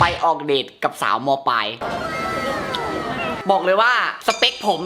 ไปออกเดทกับสาวมปลาย บอกเลยว่าสเปคผม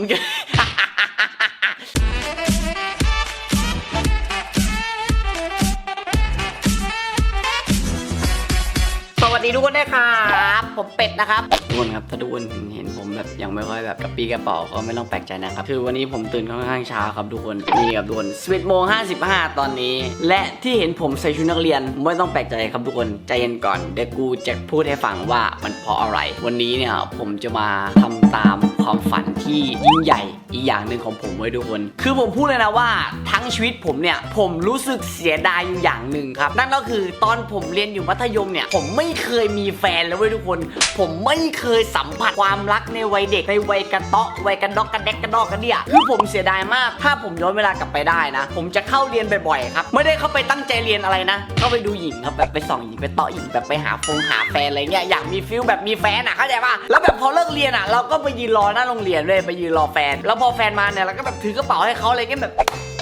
สวัสดีทุกคนด้วยครับ ผมเป็ดนะครับทุกคนครับถ้าทุกคนเห็นผม แบบยังไม่ค่อยแบบกระปี้กระเป๋าก็ไม่ต้องแปลกใจนะครับ คือวันนี้ผมตื่นค่อนข้างเช้าครับทุกคนนี่ครับทุกคน11โมงห้าสิบห้าตอนนี้ และที่เห็นผมใส่ชุดนักเรียนไม่ต้องแปลกใจครับทุกคนใจเย็นก่อนเดี๋ยวกูจะพูดให้ฟังว่ามันเพราะอะไร วันนี้เนี่ยผมจะมาทำตามความฝันที่ยิ่งใหญ่อีกอย่างหนึ่งของผมไว้ทุกคน คือผมพูดเลยนะว่าทั้งชีวิตผมเนี่ย ผมรู้สึกเสียดายอยู่อย่างหนึ่งครับ นั่นก็คือตอนผมเรียนอยู่มัธยมเนี่ย ผมไม่เคยมีแฟนเลยเว้ยทุกคน ผมไม่เคยสัมผัสความรักในวัยเด็กในวัยกระเตาะวัยกระดอกกระแดกกระดอกกระเดี่ยคือผมเสียดายมาก ถ้าผมย้อนเวลากลับไปได้นะ ผมจะเข้าเรียนบ่อยๆครับ ไม่ได้เข้าไปตั้งใจเรียนอะไรนะ เข้าไปดูหญิงครับแบบไปส่องหญิงไปเตาะหญิงแบบไปหาฟงหาแฟนอะไรเงี้ย อยากมีฟิลแบบมีแฟนอะเข้าใจป่ะ แล้วแบบพอเลิกเรียนอะเราก็ไปยืนรอหน้าโรงเรียนเลยไปยืนรอแฟนแล้วพอแฟนมาเนี่ยเราก็แบบถือกระเป๋าให้เขาอะไรเงี้ยแบบ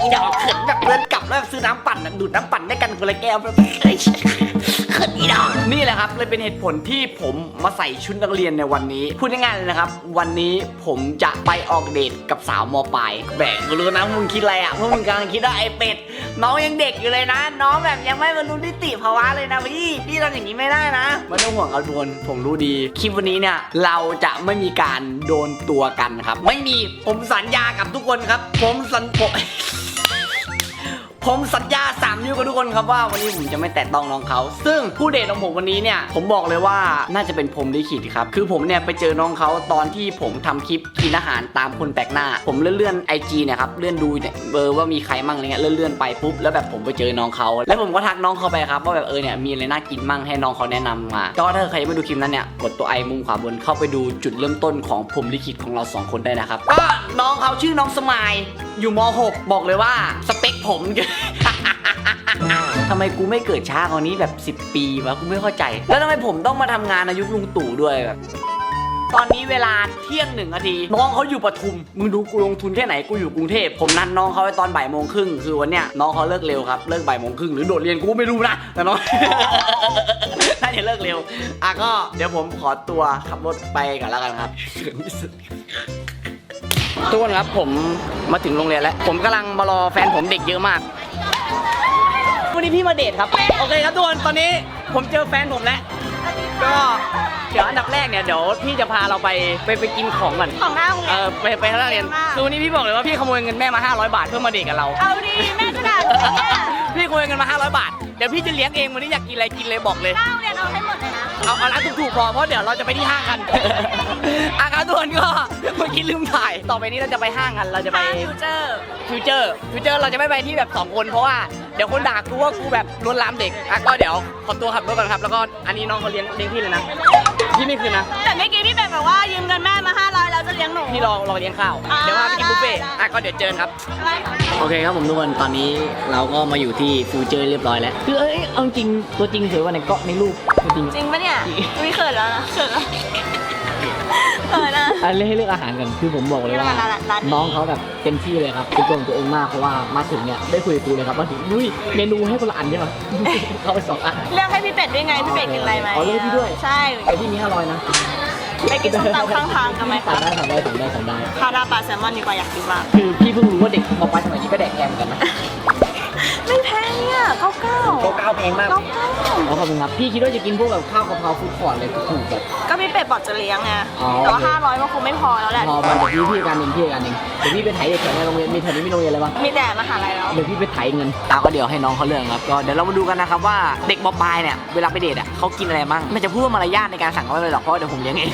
อีดอกเขินแบบเดินกลับแล้วแบบซื้อน้ำปั่นอะดูดน้ำปั่นด้วยกันคนละแก้วแบบ ขินอีดอกนี่แหละครับเลยเป็นเหตุผลที่ผมมาใส่ชุดนักเรียนในวันนี้ พูดง่ายๆเลยนะครับ วันนี้ผมจะไปออกเดทกับสาวมปลายแบกกูรู้นะมึงคิดอะไรอะพวกมึงกำลังคิดว่าไอ้เป็ดน้องยังเด็กอยู่เลยนะ น้องแบบยังไม่บรรลุนิติภาวะเลยนะพี่พี่ทำอย่างนี้ไม่ได้นะไม่ต้องห่วงเอาโดนผมรู้ดีคลิปวันนี้เนี่ยเราจะไม่มีการโดนตัวกันครับ ไม่มีผมสัญญากับทุกคนครับ ผมสัญผมผมสัญญา 3นิ้วกับทุกคนครับว่าวันนี้ผมจะไม่แตะต้องน้องเขา ซึ่งผู้เดทของผมวันนี้เนี่ยผมบอกเลยว่าน่าจะเป็นผมลิขิตครับคือผมเนี่ยไปเจอน้องเขาตอนที่ผมทำคลิปกินอาหารตามคนแปลกหน้า ผมเลื่อนๆไอจีเนี่ยครับเลื่อนดูเนี่ยเบอร์ว่ามีใครมั่งอะไรเงี้ยเลื่อนๆไปปุ๊บแล้วแบบผมไปเจอน้องเขาแล้วผมก็ทักน้องเขาไปครับว่าแบบเออเนี่ยมีอะไรน่ากินมั่งให้น้องเขาแนะนำมาก็ถ้าใครไม่ดูคลิปนั้นเนี่ยกดตัวไอมุมขวาบนเข้าไปดูจุดเริ่มต้นของผมลิขิตของเราสองคนได้นะครับก็น้องเขาชื่อน้องสมายอยู่ม .6 บอกเลยว่าสเปคผม ทำไมกูไม่เกิดช้ากว่านี้แบบ 10 ปีวะกูไม่เข้าใจ แล้วทำไมผมต้องมาทำงานในยุคลุงตู่ด้วยแบบตอนนี้เวลาเที่ยงหนึ่งนาที น้องเขาอยู่ปทุม มึงดูกูลงทุนแค่ไหนกูอยู่กรุงเทพผมนัดน้องเขาไว้ตอนบ่ายโมงครึ่งคือวันเนี้ยน้องเขาเลิกเร็วครับเลิกบ่ายโมงครึ่งหรือโดดเรียนกูไม่รู้นะแต่น้อง น่าจะเลิกเร็วอะก็เดี๋ยวผมขอตัวขับรถไปกันแล้วกันครับ ทุกคนครับผมมาถึงโรงเรียนแล้ว ผมกำลังมารอแฟนผมเด็กเยอะมาก วันนี้พี่มาเดทครับ โอเคครับทุกคน ตอนนี้ผมเจอแฟนผมแล้ว ก็เดี๋ยวอันดับแรกเนี่ยเดี๋ยวพี่จะพาเราไปไปไปกินของก่อน ของหน้าโรงเรีเอยน อไปไปที่โรงเรียนมาก คือวันนี้พี่บอกเลยว่าพี่ขโมยเงินแม่มา 500 บาทเพื่อมาเดทกับเรา เอาดีแม่กระดาษเนี่ยพี่ขโมยเงินมา 500 บาท เดี๋ยวพี่จะเลี้ยงเองวันนี้อยากกินอะไรกินเลยบอกเลย หน้าโรงเรียนเอาให้หมดเลยนะ เอาเอาร้านถูกๆพอเพราะเดี๋ยวเราจะไปที่ห้างกันอาการทุกคนก็เมื่อกี้ลืมถ่าย ต่อไปนี้เราจะไปห้างกันเราจะไปห้างฟิวเจอร์ ฟิวเจอร์ฟิวเจอร์เราจะไม่ไปที่แบบสองคนเพราะว่าเดี๋ยวคนด่ากูว่ากูแบบลวนลามเด็กอะก็เดี๋ยวขอตัวขับรถก่อนครับ แล้วก็อันนี้น้องเขาเลี้ยงเลี้ยงพี่เลยนะพี่ไม่คืนนะ แต่เมื่อกี้พี่เป็ดบอกว่ายืมเงินแม่มา พี่รอรอเลี้ยงข้าว อ่าเดี๋ยวว่าไปกินบุฟเฟ่ต์ได้ได้ อะก็เดี๋ยวเจอกันครับได้ค่ะโอเคครับผมทุกคนตอนนี้เราก็มาอยู่ที่ฟิวเจอร์เรียบร้อยแล้ว คือเอ้ยเอาจริงตัวจริงสวยกว่าในเกาะในรูปตัวจริงจริงปะเนี่ยไม่เขินแล้วนะเขินแล้วเขินนะ อันเลือกให้เลือกอาหารกันคือผมบอกเลยว่าเลือกร้านร้านนี้ น้องเขาแบบเต็มที่เลยครับเป็นตัวของตัวเองมากเพราะว่ามาถึงเนี่ยได้คุยกับกูเลยครับมาถึงดุยเมนูให้คนละอันใช่ไหม เขาไปสองอัน เลือกให้พี่เป็ดด้วยไงพี่เป็ดกินอะไรไหมอ๋อเลือกพี่ด้วย ใช่ไอที่มีห้าร้อยนะ ไปกินส้มตำข้างทางกันไหมสั่คะงได้สั่งได้สั่งได้สั่งได้ข้าวหน้าปลาแซลมอนดีกว่าอยากกินมาก คือพี่เพิ่งรู้ว่าเด็กมปลายสมัยนี้ก็แดกแกมกันนะ ไม่แพงเนี่ยเก้าเก้าโกเก้าแพงมากเก้าเก้าอ๋อขอบคุณครับ พี่คิดว่าจะกินพวกแบบข้าวกะเพราฟู้ดคอร์ทเลยถูกๆแบบ ก็พี่เป็ดบอกจะเลี้ยงไงอ๋อ แต่ว่าห้าร้อยมันคงไม่พอแล้วแหละพอมันเดี๋ยวพี่พี่การหนึ่งพี่การหนึ่งเดี๋ยวพี่ไปไถเด็กแถวในโรงเรียนมีแถวนี้มีโรงเรียนอะไรบ้าง มีแต่มหาลัยแล้วเดี๋ยวพี่ไปไถเงินตาก็เดี๋ยวให้น้องเขาเลือกครับ ก็เดี๋ยวเรามาดูกันนะครับว่าเด็กมปลายเนี่ย เวลาไปเดทอะเขากินอะไรบ้างไม่จะพูดว่ามารยาทในการสั่งเขาเลยหรอก เพราะเดี๋ยวผมเลี้ยงเอง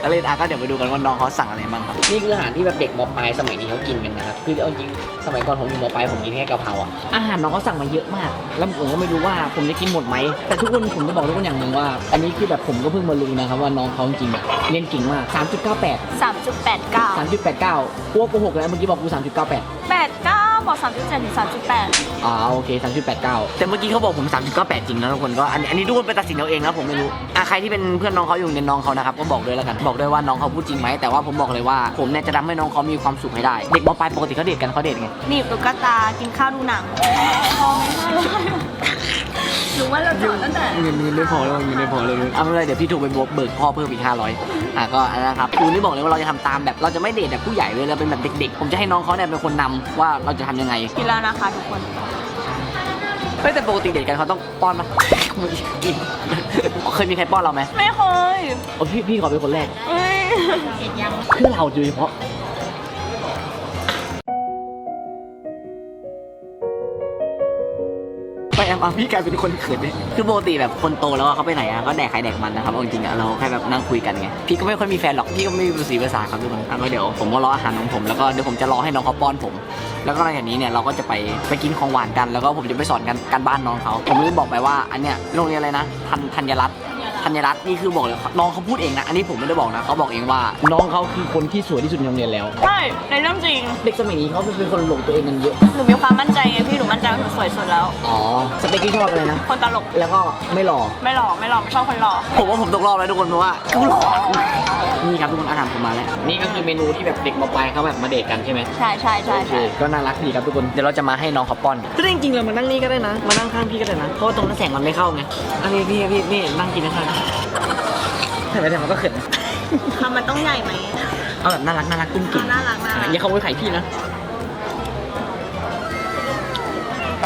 แล้วเลยอะก็เดี๋ยวไปดูกันว่าน้องเขาสั่งอะไรบ้างครับ นี่คืออาหารที่แบบเด็กมปลายสมัยนี้เขากินกันนะครับ คือเอาจริงสมัยก่อนผมอยู่มปลายผมกินแค่กะเพราอะ อาหารน้องเขาสั่งมาเยอะมาก แล้วผมก็ไม่รู้ว่าผมจะกินหมดไหม แต่ทุกคนผมจะบอกทุกคนอย่างหนึ่งว่า อันนี้คือแบบผมก็เพิ่งมารู้นะครับว่าน้องเขาจริงๆอะเรียนเก่งมาก3.98สามจุดแปดเก้า3.89พวกโกหกแล้วเมื่อกี้บอกกู3.98 แปดเก้า บอกสามจุดเจ็ดถึงสามจุดแปดอ่าโอเค 3.89 แต่เมื่อกี้เขาบอกผม 3.98 จริงนะทุกคนก็อันอันนี้ทุกคนไปตัดสินเอาเองนะผมไม่รู้อะใครที่เป็นเพื่อนน้องเขาอยู่ในน้องเขานะครับก็บอกด้วยแล้วกันบอกด้วยว่าน้องเขาพูดจริงไหมแต่ว่าผมบอกเลยว่าผมเนี่ยจะทำให้น้องเขามีความสุขให้ได้เด็กมปลายปกติเขาเดทกันเขาเดทไง หนีบตุ๊กตา กินข้าวดูหนังพอไหมห้า ร้อยรู้ว่าเราจอดตั้งแต่เงินเงินไม่พอแล้วเงินไม่พอเลยเอาไม่เป็นไรเดี๋ยวพี่ถูกไปบวกเบิกพ่อเพิ่มอีกห้าร้อยอะก็อันนั้นนะครับคือนี่บอกเลยว่าเราจะทำตามแบบเราจะไม่เดทแบบผู้ใหญ่เลยเราเป็นแบบเด็ก ๆ ผมจะให้น้องเขาเนี่ยเป็นคนนำว่าเราจะทำยังไงกินแล้วนะคะทุกคนเฮ้ยแต่ปกติเดทกันเขาต้องป้อนมากินเคยมีใครป้อนเราไหมไม่เคยโอ้พี่พี่ขอเป็นคนแรกเอ้ยเพื่อเราโดยเฉพาะ แอมอะพี่กลายเป็นคนเขินเนี่ยคือปกติแบบคนโตแล้วอะเขาไปไหนอะก็แดกใครแดกมันนะครับเอาจริงๆอะเราแค่แบบนั่งคุยกันไงพี่ก็ไม่ค่อยมีแฟนหรอกพี่ก็ไม่มีภาษีภาษาครับทุกคนอะก็เดี๋ยวผมก็รออาหารของผมแล้วก็เดี๋ยวผมจะรอให้น้องเขาป้อนผม แล้วก็หลังจากนี้เนี่ยเราก็จะไปไปกินของหวานกัน แล้วก็ผมจะไปสอนกันการบ้านน้องเขาผมเลยบอกไปว่าอันเนี้ยโรงเรียนอะไรนะทันธัญรัตน์ ธัญรัตน์นี่คือบอกเลยน้องเขาพูดเองนะ อันนี้ผมไม่ได้บอกนะเขาบอกเองว่า น้องเขาคือคนที่สวยที่สุดในโรงเรียนแล้ว ใช่ในเรื่องจริง เด็กสมัยนี้เขาเป็นคนหลงตัวเองกันเยอะ หนูมีความมั่นใจไงพี่ หนูมั่นใจว่าหนูสวยสุดแล้ว อ๋อ สเปคที่ชอบอะไรนะ คนตลก แล้วก็ไม่หล่อ ไม่หล่อ ไม่หล่อ ไม่ชอบคนหล่อ ผมว่าผมตกรอบแล้วทุกคนเพราะว่ากูหล่อ นี่ครับทุกคนอาหารผมมาแล้ว นี่ก็คือเมนูที่แบบเด็กมาไปลายเขาแบบมาเดทกันใช่ไหมใช่ใช่ใช่โอเค ใช่ก็น่ารักดีครับทุกคน เดี๋ยวเราจะมาให้น้องเขาป้อน ก็จริงๆเรามานั่งนี่ก็ได้นะ มานั่งข้างพี่ก็ได้นะ เพราะว่าตรงนั้นแสงมันไม่เข้าไงอันนี้พี่พี่นี่นั่งกินนะครับแต่ไม่แต่มันก็เขินนะทำมันต้องใหญ่ไหมเอาแบบน่ารักน่ารักกุ้งกิ่งน่ารักน่ารักอย่าขโมยไข่พี่นะ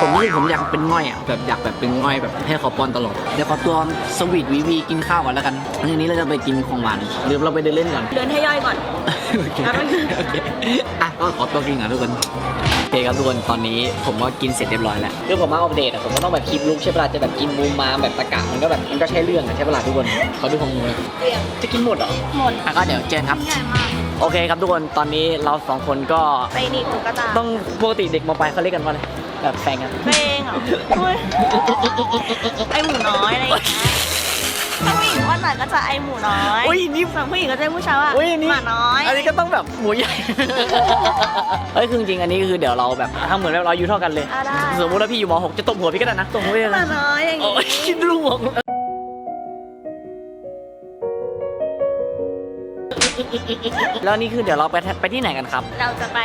ผมรู้สึกผมอยากเป็นง่อยอะแบบอยากแบบเป็นง่อยแบบให้เขาป้อนตลอด เดี๋ยวขอตัวสวีทวีวีกินข้าวก่อนแล้วกันทีนี้เราจะไปกินของหวานหรือเราไปเดินเล่นก่อน เดินให้ย่อยก่อน โอเคแล้วมันโอเคอะก็ขอตัวกินก่อนทุกคนโอเคครับทุกคนตอนนี้ผมก็กินเสร็จเรียบร้อยแล้วคือผมมาอัปเดตอะผมก็ต้องแบบคลิปลุกใช่ปะล่ะจะแบบกินมูมาแบบตะกะมันก็แบบมันก็ใช้เรื่องอะใช่ปะล่ะทุกคนเขาดูของมูนะจะกินหมดเหรอหมดอะก็เดี๋ยวเจอกันครับ ใหญ่มากโอเคครับทุกคนตอนนี้เราสองคนก็ไปหนีบตุ๊กตาต้องปกติเด็กมาไปลายเขาเรียกกันว่าอะไรแบบแฟนกัน เพลงเหรออุ๊ยไอหมูน้อยอะไรอย่างเงี้ยถ้าผู้หญิงว่าหน่อยก็จะไอหมูน้อยอุ้ยนี่ส่วนผู้หญิงก็จะผู้ชายว่าอุ้ยนี่หมาน้อย อันนี้ก็ต้องแบบหมูใหญ่เฮ้ยคือจริงๆอันนี้คือเดี๋ยวเราแบบทำเหมือนแบบเราอายุเท่ากันเลยอะได้สมมติว่าพี่อยู่ม .6 จะตบหัวพี่ก็ได้นะตบหัวพี่ก็หได้มานะน้อยอย่างโอ้งี้ยคิดลวง แล้วนี่คือเดี๋ยวเราไปไปที่ไหนกันครับเราจะไป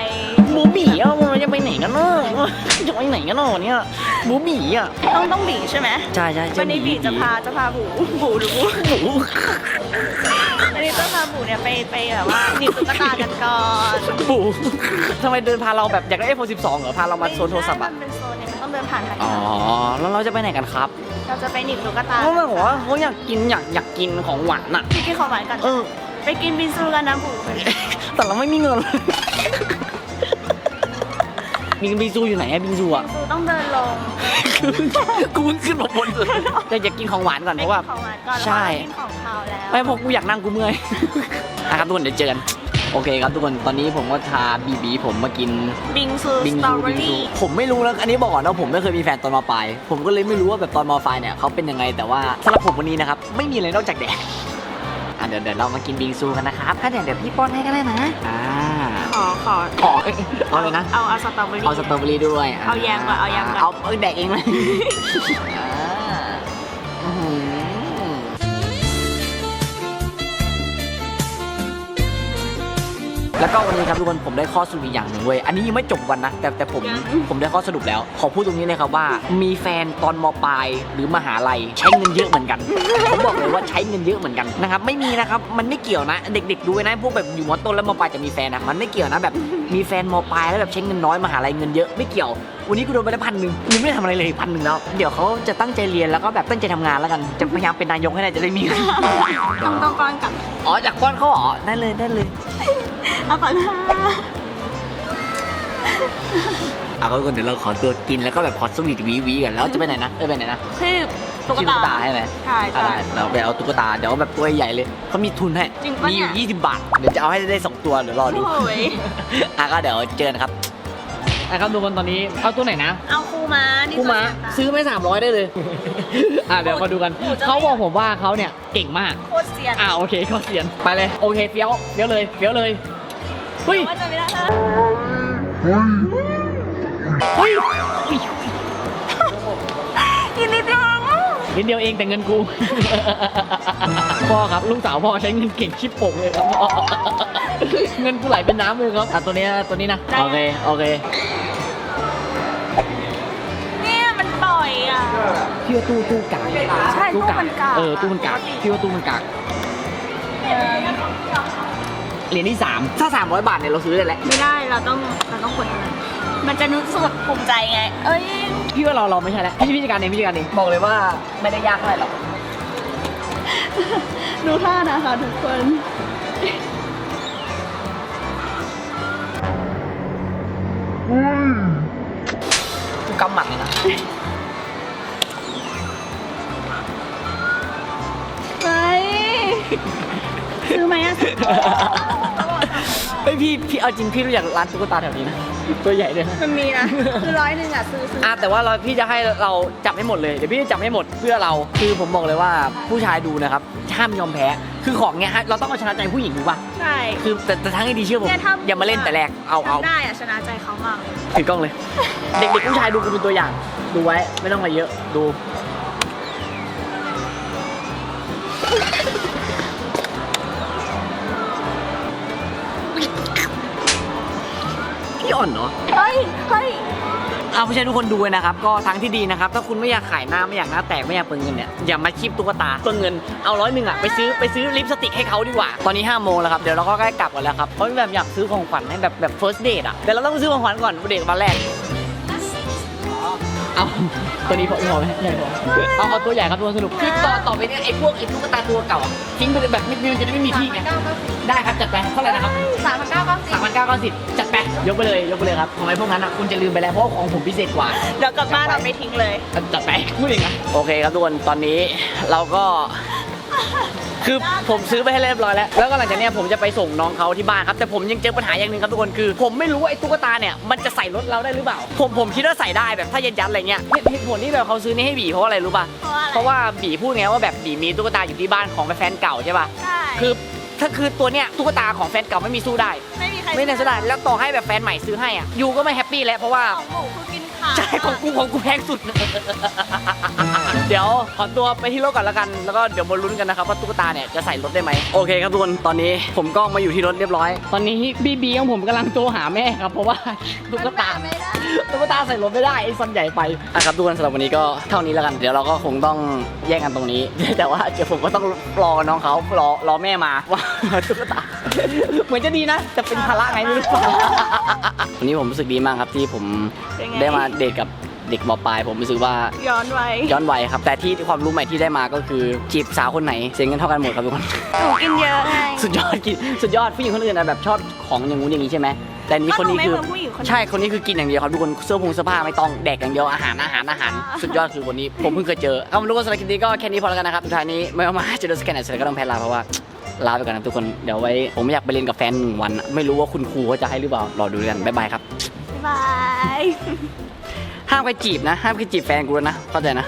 หมูหมี่อะมันจะไปไหนกันเนาะจะไปไหนกันเนาะเนี่ยหมูหมี่อะต้องต้องบีใช่ไหมใช่ใช่วันนี้บีจะพาจะพาบูบูหรือบูหมูวันนี้จะพาบูเนี่ยไปไปแบบว่าหนีบตุ๊กตากันก่อนหมูทำไมเดินพาเราแบบอยากได้ iPhone 12เหรอพาเรามาโซนโทรศัพท์อะมันเป็นโซนเนี่ยมันต้องเดินผ่านทางอ๋อแล้วเราจะไปไหนกันครับเราจะไปหนีบตุ๊กตาเขาบอกว่าเขาอยากกินอยากอยากกินของหวานอะพี่กินของหวานกันเออ ไปกินบินซูกันนะบูแต่เราไม่มีเงิน มีบิงซูอยู่ไหนอะบิงซูอะบินซูต้องเดินลงกูเพิ่งขึ้นมาบนสุดแต่อยากกินของหวานก่อนไปเพราะว่ากินของหวานก่อนใช่แล้วก็กินของคาวแล้วไม่เพราะกูอยากนั่งกูเมื่อยอะครับทุกคนเดี๋ยวเจอกัน โอเคครับทุกคน ตอนนี้ผมก็พาบีบีผมมากิน บิงซูบิงสตรอซูเบอบิงซูรี่ผมไม่รู้แล้วอันนี้บอกก่อนนะผมไม่เคยมีแฟนตอนมปลายผมก็เลยไม่รู้ว่าแบบตอนมปลายเนี่ยเขาเป็นยังไงแต่ว่าสำหรับผมวันนี้นะครับ ไม่มีอะไรนอกจากแดด อะเดี๋ยวเดี๋ยวเรามากินบิงซูกันนะครับถ้าเดี๋ยวเดี๋ยวพี่ป้อนให้ก็ได้นะอ่าขอขอขอเอาเลยนะ เอาเอาสตรอเบอรี่ เอาสตรอเบอรี่ด้วยเอาแยมก่อนเอาแยมก่อน เอาเอาแดกเองเลยอ่าอื้อหือ แล้วก็วันนี้ครับทุกคนผมได้ข้อสรุปอีกอย่างหนึ่งเว้ยอันนี้ยังไม่จบวันนะแต่แต่ผมยังผมได้ข้อสรุปแล้ว ขอพูดตรงนี้เลยครับว่า มีแฟนตอนมปลายหรือมหาลัยใช้เงินเยอะเหมือนกันผมบอกเลยว่าใช้เงินเยอะเหมือนกันนะครับไม่มีนะครับมันไม่เกี่ยวนะ เด็กๆดูไว้นะพวกแบบอยู่มต้นแล้วมปลายจะมีแฟนนะมันไม่เกี่ยวนะแบบมีแฟนมปลายแล้วแบบใช้เงินน้อยมหาลัยเงินเยอะไม่เกี่ยววันนี้กูโดนไปได้พันหนึ่งยังไม่ได้ทำอะไรเลยพันหนึ่งแล้ว เดี๋ยวเขาจะตั้งใจเรียนแล้วก็แบบตั้งใจทำงานแล้วกัน จะพยายามเป็นนายกให้ได้จะได้มีเงินต้องต้องก้อนกับอ๋อจากก้อนเขาเหรอได้เลยได้เลย เอาก่อนค่ะอะก็คนเดี๋ยวเราขอตัวกินแล้วก็แบบขอสวีทวีวีกันแล้วจะไปไหนนะเออไปไหนนะคือตุ๊กที่ตาตา ใช่ไหมใช่อะใช่ได้เราไปเอาตุ๊กตาเดี๋ยวแบบตัวใหญ่เลยเขามีทุนให้จริงปะมีอยู่เนี่ย 20 บาทเดี๋ยวจะเอาให้ได้สองตัวเดี๋ยวรอดู โอ้ยอะก็เดี๋ยวเจอกันครับอะครับทุกคนตอนนี้เอาตัวไหนนะเอาคูมานี่คู่ม้าตัวเนี้ยซื้อไม่สามร้อยได้เลย อะเดี๋ยวมาดูกันหนูจะไม่เขาบอกผมว่าเขาเนี่ยเก่งมาก โคตรเซียน อ่าโอเคเขาเสียนไปเลยโอเคเฟี้ยวเฟี้ยวเลยเฟี้ยวเลย เฮ้ยว่าจะไม่ได้นะเฮ้ยกินนิดเดียวนิดเดียวเองแต่เงินกู พ่อครับลูกสาวพ่อใช้เงินเก่งชิบโป่งเลยครับเงินกูไหลเป็นน้ำเลยครับอะตัวนี้นะตัวนี้นะโอเคโอเคเนี่ยมันปล่อยอะพี่ว่าตู้ตู้กากใช่ตู้มันกากเออตู้มันกากพี่ว่าตู้มันกาก เหรียญที่สามถ้า 300 บาทเนี่ยเราซื้อได้แล้วไม่ได้เราต้องเราต้องกดอะไรมันจะรู้สึกแบบภูมิใจไง เอ้ยพี่ว่าเราเราไม่ใช่แล้วพี่พิจารณาเองพิจารณาเองบอกเลยว่าไม่ได้ยากเท่าไหร่หรอกดูท่านะคะทุกคนกูกำหมัดเลยนะเฮ้ยซื้อไหมอะ เฮ้ยพี่พี่เอาจริงพี่รู้จักร้านตุ๊กตาแถวนี้นะตัวใหญ่เลยนะมันมีนะ คือร้อยหนึ่งอะซื้อซื้ออะแต่ว่าเราพี่จะให้เราจับให้หมดเลยเดี๋ยวพี่จะจับให้หมดเพื่อเราคือผมบอกเลยว่าผู้ชายดูนะครับห้ามยอมแพ้คือของเนี้ยฮะเราต้องเอาชนะใจผู้หญิงถูกปะใช่ คือแต่แต่ทั้งที่ดีเชื่อผมเนี่ยถ้า อย่ามาเล่นแต่แรกเอาเอา ทำได้อะชนะใจเขามากเลยถือกล้องเลย เด็กๆผู้ชายดูกูเป็นตัวอย่าง ดูไว้ไม่ต้องอะไรเยอะดู อ่อนเนาะเฮ้ยเฮ้ยเอาผู้ชายทุกคนดูเลยนะครับ ก็ทั้งที่ดีนะครับ ถ้าคุณไม่อยากขายหน้าไม่อยากหน้าแตกไม่อยากเปลืองเงินเนี่ยอย่ามาคีบตุ๊กตาเปลืองเงินเอาร้อยหนึ่งอะไปซื้อไปซื้อลิปสติกให้เขาดีกว่า ตอนนี้5้าโมงแล้วครับเดี๋ยวเราก็ใกล้กลับกันแล้วครับเพราะแบบอยากซื้อของขวัญให้แบบแบบ first date อะแต่เราต้องซื้อของขวัญก่อนเด็กวันแรกเอาตัวนี้พอพอไหมใหญ่พอเอาเอาตัวใหญ่ครับตัวสรุปคือต่อต่อไปเนี่ยไอ้พวกไอ้ตุ๊กตาตัวเก่าอะทิ้งไปเลยแบบไม่มันจะได้ไม่มีที่ไงได้ครับจัดไปเท่าไหร่นะครับสามพันเก้า เก้าสิบสามพันเก้าเก้าสิบจัดไปยกไปเลยยกไปเลยครับของไอ้พวกนั้นอะคุณจะลืมไปแล้วเพราะว่าของผมพิเศษกว่า เดี๋ยวกลับบ้านเราไม่ทิ้งเลย จัดไปพูดเองนะโอเคครับทุกคนตอนนี้เราก็ คือผมซื้อไปให้เรียบร้อยแล้ว แล้วก็หลังจากเนี้ยผมจะไปส่งน้องเขาที่บ้านครับ แต่ผมยังเจอปัญหาอย่างหนึ่งครับทุกคน คือ ผมไม่รู้ว่าไอ้ตุ๊กตาเนี่ย มันจะใส่รถเราได้หรือเปล่า ผมผมคิดว่าใส่ได้แบบถ้ายัดยัดๆอะไรเงี้ยเหตุเหตุผลที่แบบเขาซื้อนี่ให้บีเพราะอะไรรู้ป่ะเพราะอะไรเพราะว่าบีพูดไงว่าแบบบีมีตุ๊กตาอยู่ที่บ้านของแฟนเก่าใช่ป่ะ ใช่ คือ ถ้าคือตัวเนี้ยตุ๊กตาของแฟนเก่าไม่มีสู้ได้ ไม่มีใครไม่ได้สู้ได้แล้วต่อให้แบบแฟนใหม่ซื้อให้อะยูก็ไม่แฮปปี้แล้วเพราะว่าของหมูคือกินขาด ใช่ของกูของกูแพงสุด เดี๋ยวขอตัวไปที่รถก่อนแล้วกัน แล้วก็เดี๋ยวมาลุ้นกันนะครับว่าตุ๊กตาเนี่ยจะใส่รถได้ไหมโอเคครับทุกคนตอนนี้ผมก็มาอยู่ที่รถเรียบร้อย ตอนนี้บีบีของผมกำลังโทรหาแม่ครับ เพราะว่าตุ๊กตาไม่ได้ตุ๊กตาใส่รถไม่ได้ไอ้ซอนใหญ่ไปอะครับทุกคนสำหรับวันนี้ก็เท่านี้แล้วกัน เดี๋ยวเราก็คงต้องแยกกันตรงนี้ แต่ว่าเดี๋ยวผมก็ต้องรอน้องเขารอรอแม่มาว่าตุ๊กตาเหมือนจะดีนะแต่เป็นภาระไงไม่รู้วันนี้ผมรู้สึกดีมากครับที่ผมเป็นไงได้มาเดทกับ เด็กมปลายผมรู้สึกว่าย้อนไว้ย้อนวัยครับ แต่ที่ความรู้ใหม่ที่ได้มาก็คือจีบสาวคนไหนเสียเงินเท่ากันหมดครับทุกคน หนูกินเยอะไง สุดยอดกินสุดยอดผู้หญิงคนอื่นนะแบบชอบของอย่างงู้นอย่างนี้ใช่ไหมแต่อันนี้คนนี้คือก็หไม่เหมือนผู้หญิงคนนั้นใช่คนนี้คือกินอย่างเดียวครับทุกคนเสื้อผงเสื้อผ้าไม่ต้องแดกอย่างเดียวอาหารอาหารอาหารอ่าสุดยอดคือคนนี้ผมเพิ่งเคยเจอเอาทุกคนสำหรับคลิปนี้ก็แค่นี้พอแล้วกันนะครับสุดท้ายนี้ไม่ว่ามาจะโดนสแกนไหนเสร็จก็ต้องแพ้ลาเพราะว่าลาไปก่อนนะทุกคนเดี๋ยวไว้ผมไม่อยากไปเรียนกับแฟนหนึ่งวันอะไม่รู้ว่าคุณครูเขาจะให้หรือเปล่ารอดูกันบ๊ายบายครับ บ๊ายบาย ห้ามไปจีบนะ ห้ามไปจีบแฟนกูนะ เข้าใจนะ